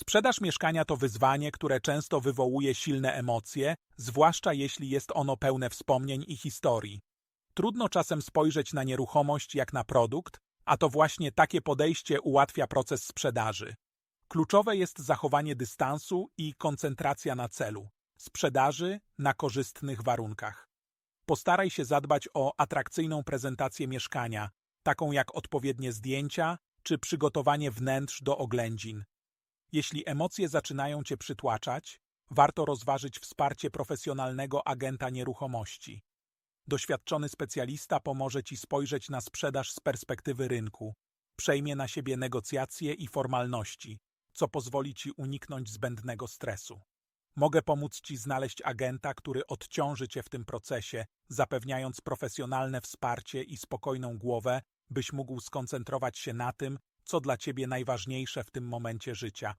Sprzedaż mieszkania to wyzwanie, które często wywołuje silne emocje, zwłaszcza jeśli jest ono pełne wspomnień i historii. Trudno czasem spojrzeć na nieruchomość jak na produkt, a to właśnie takie podejście ułatwia proces sprzedaży. Kluczowe jest zachowanie dystansu i koncentracja na celu sprzedaży na korzystnych warunkach. Postaraj się zadbać o atrakcyjną prezentację mieszkania, taką jak odpowiednie zdjęcia czy przygotowanie wnętrz do oględzin. Jeśli emocje zaczynają cię przytłaczać, warto rozważyć wsparcie profesjonalnego agenta nieruchomości. Doświadczony specjalista pomoże ci spojrzeć na sprzedaż z perspektywy rynku, przejmie na siebie negocjacje i formalności, co pozwoli ci uniknąć zbędnego stresu. Mogę pomóc ci znaleźć agenta, który odciąży cię w tym procesie, zapewniając profesjonalne wsparcie i spokojną głowę, byś mógł skoncentrować się na tym, co dla ciebie najważniejsze w tym momencie życia